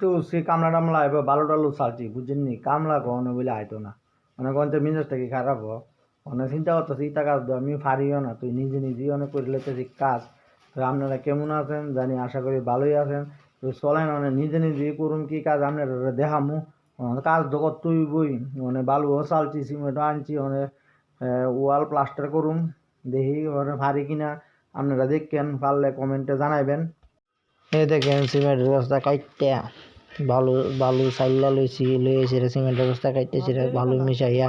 তো উঠছি কামলা টামলা আইব বালু টালু চালছি বুঝছেননি? কামলা কখনো বলে আইতো না। মানে কখন মিজাজটা কি খারাপ হ? অনেক চিন্তা করতেছি, ইটা কাজ দো আমি পারিও না, তুই নিজে নিজেই অনেক করে লেতেছি কাজ। তো আপনারা কেমন আছেন? জানি, আশা করি ভালোই আছেন। তো চলেন মানে নিজে নিজেই করুন কি কাজ, আপনারা দেখামু। অনেক কাজ তো তুই বই মানে বালুও চালছি সিমেন্টও আনছি অনেক ওয়াল প্লাস্টার করুন দেখি মানে পারি কিনা। আপনারা দেখেন, পারলে কমেন্টে জানাইবেন। এই দেখেন, সিমেন্টের বস্তা কাটতে বালু বালু চাইলা লইছি লই এসে সিমেন্টের বস্তা কাটতেছি বালু মিশাইয়া,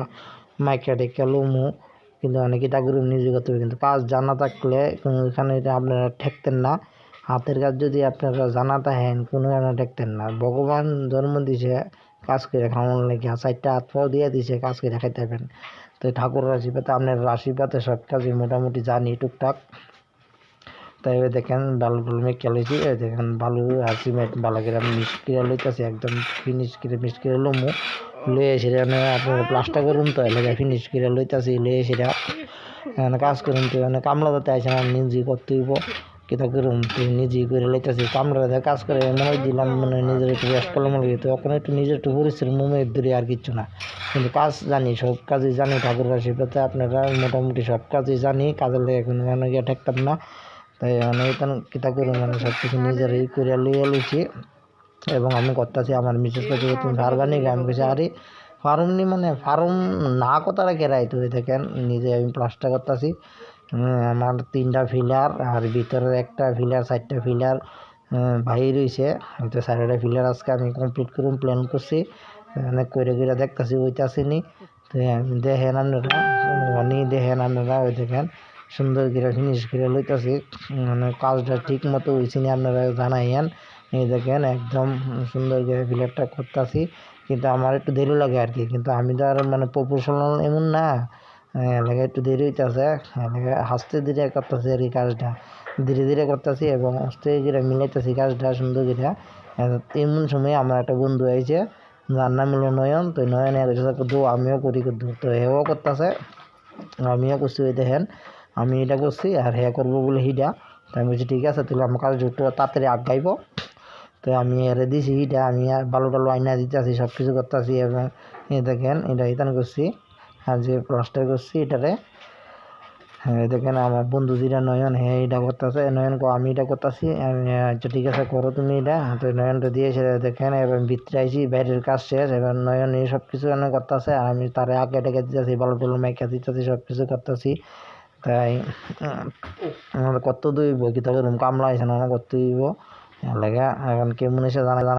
মাইকা টেকা লমু। কিন্তু অনেক ইটা গ্রুপ নিজে করতে হবে, কিন্তু কাজ জানা থাকলে এখানে আপনারা ঠেকতেন না। হাতের কাজ যদি আপনারা জানা থাকেন, কোনো কারণে ঠেকতেন না। ভগবান জন্ম দিছে, কাজ করে খাওয়ানোর লেগে চারটা হাত পাও দিয়ে দিছে, কাজ করে খাইতে পারবেন। তো ঠাকুরের আশীর্বাদে, আপনার আশীর্বাদে সব কাজই মোটামুটি জানি, টুকটাক। তাই দেখেন বালু বালু মেকে লইছি দেখেন বালু আর সিমেন্ট বালা করে মিক্স করে একদম ফিনিশ করে মিক্স করে লমু লয়ে সেটা আপনার প্লাস্টার করুন তো, এলাকায় ফিনিশ করে লইতেছি লয়ে সেটা এখানে কাজ করুন তো এখানে কামলা দিতে আছে না, নিজেই করতে হইব, কিতা করুন তো, নিজেই করে লইতেছি, কামলা দিয়ে কাজ করে মনে দিলাম মানে নিজের একটু রেস্ট করলাম লাগে তো ওখানে একটু নিজের একটু পরিশ্রম মুমের দূরে আর কিচ্ছু না, কিন্তু কাজ জানি, সব কাজই জানি, ঠাকুর আশীর্বাদে আপনারা মোটামুটি সব কাজই জানি, কাজের লেগে কোনো গিয়ে ঠেকতাম না তাই অনেক কিতা করে মানে সব কিছু নিজেরই করে লইয়া লইছি। এবং আমি করতেছি আমার মিসেস কাছে তুমি পারবা নি? আমি কাছে আরে ফার্ম নি মানে ফার্ম না কথাটা কেরাই তো দেখেন, নিজে আমি প্লাস্টার করতেছি। আমার তিনটা ফিলার আর ভিতরের একটা ফিলার চারটা ফিলার বাহির হয়েছে হয়তো চারটা ফিলার আজকে আমি কমপ্লিট করুন প্ল্যান করছি। অনেক করে করে দেখতেছি ওইটাছি নি। তো দেখেন আপনারা অনেক দেখেন আপনারা ওই দেখেন। সুন্দর করে ফিনিশ করে লইতেছি। মানে কাজটা ঠিক মতো হয়েছে নি আপনারা জানাইয়েন। এই দেখেন একদম সুন্দর করে ফিলারটা করতেছি। কিন্তু আমার একটু দেরি লাগে আর কি কিন্তু আমি তো আর মানে প্রফেশনাল এমন না। এলাকা একটু দেরি হইতেছে। হাসতে ধীরে করতেছি আর কি কাজটা। ধীরে ধীরে করতেছি এবং আস্তে করে মিলাইতেছি কাজটা সুন্দর করে। এমন সময় আমার একটা বন্ধু আইছে। যার নাম হলো নয়ন। তো নয়ন এর দু আমিও করি তো হেও করতেছে। আমিও করছি ওই দেখেন। আমি এটা করছি আর হ্যাঁ করব বলে হিটা। তো আমি বলছি, ঠিক আছে, তাহলে আমার কাজ একটু তাড়াতাড়ি আগাইব। তো আমি এরে দিছি হিটা, আমি আর বালু টালু আইনা দিতেছি সব কিছু করতেছি। এবং এই দেখেন, এটা ইতান করছি। আর যে প্লাস্টার করছি, এটারে হ্যাঁ দেখেন আমার বন্ধু যেটা নয়ন হ্যাঁ এটা করতেছে। নয়ন কো আমি এটা করতেছি। আচ্ছা ঠিক আছে, করো তুমি এটা। তো নয়নটা দিয়ে সেটা দেখেন, এবার ভিতরে আইসি বাইরের কাজ শেষ। এবার নয়ন এই সব কিছু করতেছে। আর আমি তারে আগে ডেকে দিতেছি বালু টালু মাইকা দিতেছি সব কিছু করতেছি। তাই আমাদের কত দইব কিতা রুম কামলা হয়েছে না কত দইব? লাগে, এখন কেমন এসে জানা